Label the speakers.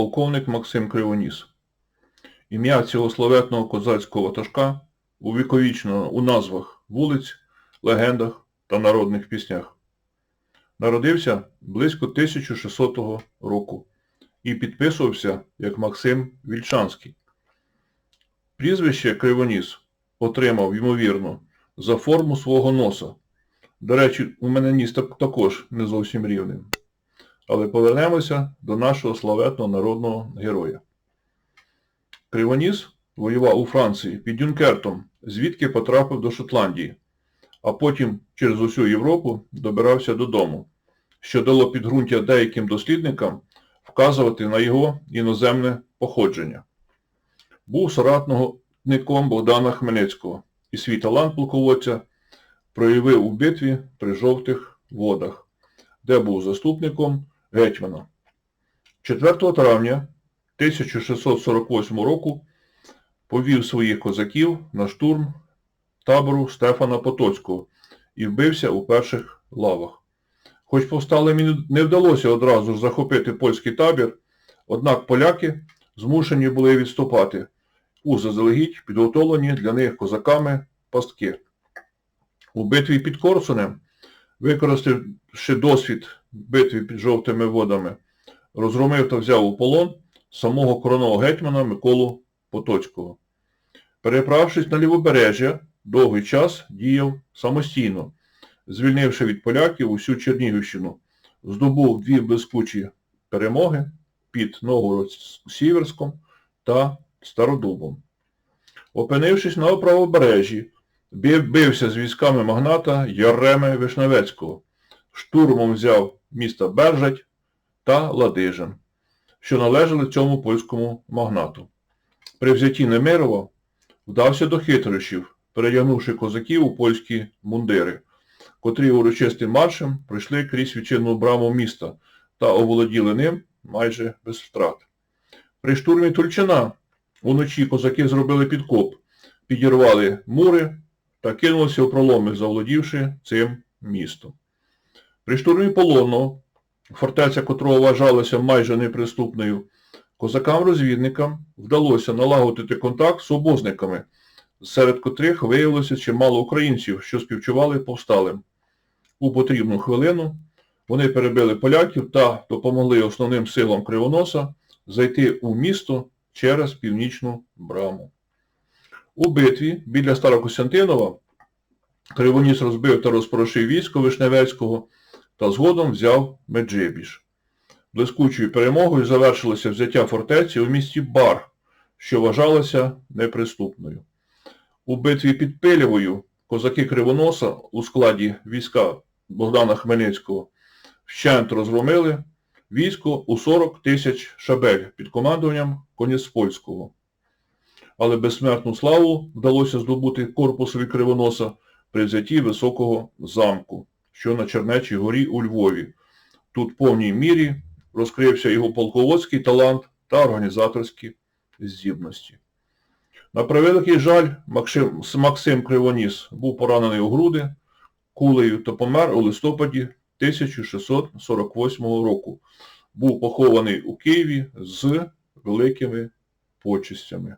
Speaker 1: полковник Максим Кривоніс. Ім'я цього славетного козацького ватажка увіковічено у назвах вулиць, легендах та народних піснях. Народився близько 1600 року і підписувався як Максим Вільчанський. Прізвище Кривоніс отримав, ймовірно, за форму свого носа. До речі, у мене ніс також не зовсім рівний. Але повернемося до нашого славетного народного героя. Кривоніс воював у Франції під Дюнкертом, звідки потрапив до Шотландії, а потім через усю Європу добирався додому, що дало підґрунтя деяким дослідникам вказувати на його іноземне походження. Був соратником Богдана Хмельницького і свій талант полководця проявив у битві при жовтих водах, де був заступником гетьмана. 4 травня 1648 року повів своїх козаків на штурм табору Стефана Потоцького і вбився у перших лавах. Хоч повсталим не вдалося одразу ж захопити польський табір, однак поляки змушені були відступати у заздалегідь підготовлені для них козаками пастки. У битві під Корсунем, використавши досвід битви під жовтими водами, розгромив та взяв у полон самого короного гетьмана Миколу Потоцького. Переправшись на лівобережжя, довгий час діяв самостійно, звільнивши від поляків усю Чернігівщину, здобув дві блискучі перемоги під Новгород-Сіверськом та Стародубом. Опинившись на правобережжі, бився з військами магната Яреми Вишневецького, штурмом взяв міста Бержать та Ладижин, що належали цьому польському магнату. При взятті Немирова вдався до хитрощів, передягнувши козаків у польські мундири, котрі урочистим маршем пройшли крізь відчинну браму міста та оволоділи ним майже без втрат. При штурмі Тульчина уночі козаки зробили підкоп, підірвали мури та кинулися у проломи, заволодівши цим містом. При штурмі Полонного, фортеця котрого вважалася майже неприступною, козакам-розвідникам вдалося налагодити контакт з обозниками, серед котрих виявилося чимало українців, що співчували повсталим. У потрібну хвилину вони перебили поляків та допомогли основним силам Кривоноса зайти у місто через північну браму. У битві біля Старокостянтинова Кривоніс розбив та розпорошив військо Вишневецького та згодом взяв Меджибіж. Блискучою перемогою завершилося взяття фортеці у місті Бар, що вважалося неприступною. У битві під Пилєвою козаки Кривоноса у складі війська Богдана Хмельницького вщент розгромили військо у 40 тисяч шабель під командуванням Коніцпольського. Але безсмертну славу вдалося здобути корпусові Кривоноса при взятті високого замку, що на Чернечій горі у Львові. Тут в повній мірі розкрився його полководський талант та організаторські здібності. На превеликий жаль, Максим, Максим Кривоніс був поранений у груди кулею та помер у листопаді 1648 року. Був похований у Києві з великими почестями.